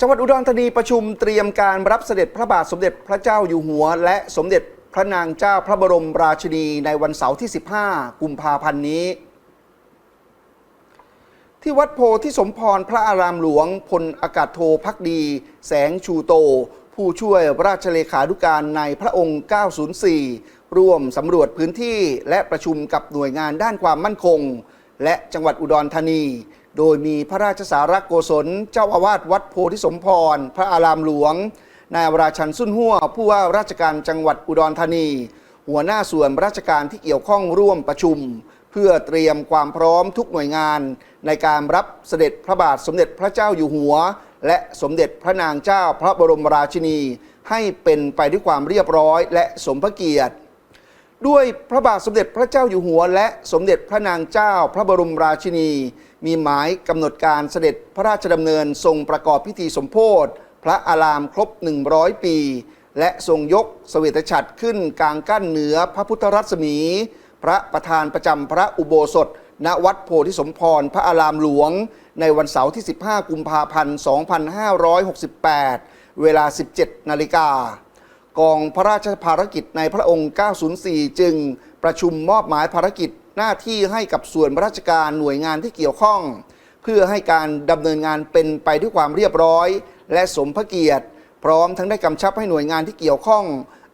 จังหวัดอุดรธานีประชุมเตรียมการรับเสด็จพระบาทสมเด็จพระเจ้าอยู่หัว และสมเด็จพระนางเจ้าพระบรมราชินีในวันเสาร์ที่ 15 กุมภาพันธ์นี้ ที่วัดโพธิสมพรพระอารามหลวงพลอากาศโทพักดี แสงชูโต ผู้ช่วยราชเลขานุการในพระองค์ 904 ร่วมสำรวจพื้นที่และประชุมกับหน่วยงานด้านความมั่นคง และจังหวัดอุดรธานี โดยมีพระราชสารักโกศล เจ้าอาวาสวัดโพธิสมพร พระอารามหลวง นายวราชันสุนหัวผู้ว่าราชการจังหวัดอุดรธานี หัวหน้าส่วนราชการที่เกี่ยวข้องร่วมประชุม เพื่อเตรียมความพร้อมทุกหน่วยงาน ในการรับเสด็จพระบาทสมเด็จพระเจ้าอยู่หัว และสมเด็จพระนางเจ้าพระบรมราชินี ให้เป็นไปด้วยความเรียบร้อยและสมพระเกียรติ ด้วยพระบาทสมเด็จพระเจ้าอยู่หัว และสมเด็จพระนางเจ้าพระบรมราชินี มีหมายกำหนดการเสด็จพระราชดำเนินทรงประกอบพิธีสมโพธิพระอารามครบ 100 ปี และทรงยกเสวตฉัตรขึ้นกลางกั้นเหนือพระพุทธรัศมี พระประธานประจำพระอุโบสถ ณวัดโพธิสมพรพระอารามหลวง ในวันเสาร์ที่ 15 กุมภาพันธ์ 2568 เวลา 17 นาฬิกา กองพระราชภารกิจในพระองค์ 904 จึงประชุมมอบหมายภารกิจหน้าที่ให้กับส่วนราชการหน่วยงานที่เกี่ยวข้อง เพื่อให้การดำเนินงานเป็นไปด้วยความเรียบร้อย และสมพระเกียรติ พร้อมทั้งได้กำชับให้หน่วยงานที่เกี่ยวข้อง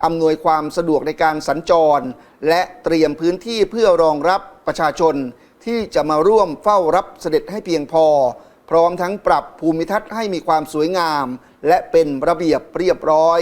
อำนวยความสะดวกในการสัญจร และเตรียมพื้นที่เพื่อรองรับประชาชน ที่จะมาร่วมเฝ้ารับเสด็จให้เพียงพอ พร้อมทั้งปรับภูมิทัศน์ให้มีความสวยงาม และเป็นระเบียบเรียบร้อย